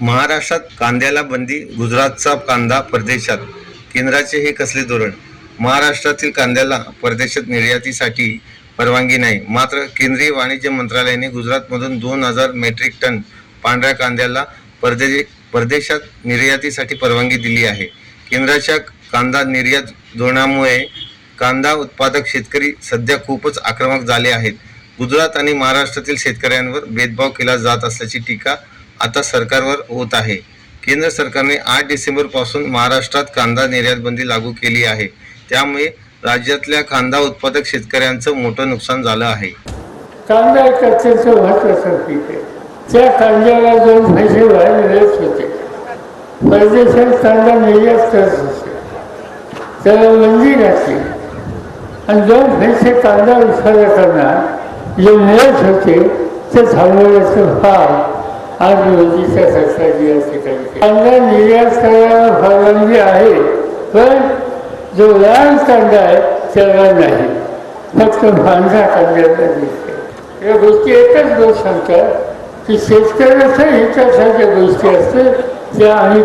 महाराष्ट्रात कांद्याला बंदी गुजरातचा कांदा परदेशात. केंद्राचे हे कसले धोरण? महाराष्ट्रातील कांद्याला परदेशात निर्यातीसाठी परवानगी नाही. मात्र केंद्रीय वाणिज्य मंत्रालयाने गुजरातमधून दोन हजार मेट्रिक टन पांढऱ्या कांद्याला परदे परदेशात निर्यातीसाठी परवानगी दिली आहे. केंद्राच्या कांदा निर्यात धोरणामुळे कांदा उत्पादक शेतकरी सध्या खूपच आक्रमक झाले आहेत. गुजरात आणि महाराष्ट्रातील शेतकऱ्यांवर भेदभाव केला जात असल्याची टीका आता सरकारवर होत आहे. केंद्र सरकारने आठ डिसेंबरपासून महाराष्ट्रात कांदा निर्यात बंदी लागू केली आहे. त्यामुळे राज्यातल्या कांदा उत्पादक शेतकऱ्यांचं मोठं नुकसान झालं आहे. कांदा एक अत्यंत महत्वाचं पीक आहे. त्या कांद्याला दोन पैसे बाहेर मिळत होते परदेशात कांदा निर्यात करत होते. त्याला बंदी घातली. आणि दोन पैसे कांदा उत्पादकांना जे मिळत होते ते थांबवण्याचं फार आज मोदीच्या सरकारने या ठिकाणी कांदा निर्यात करायला परवानगी आहे पण जो लाल कांदा आहे त्याला नाही. फक्त भांडा कांद्याला दिसते या गोष्टी एकच गोष्ट सांगतात की शेतकऱ्याच्या हितासारख्या गोष्टी असतात त्या आम्ही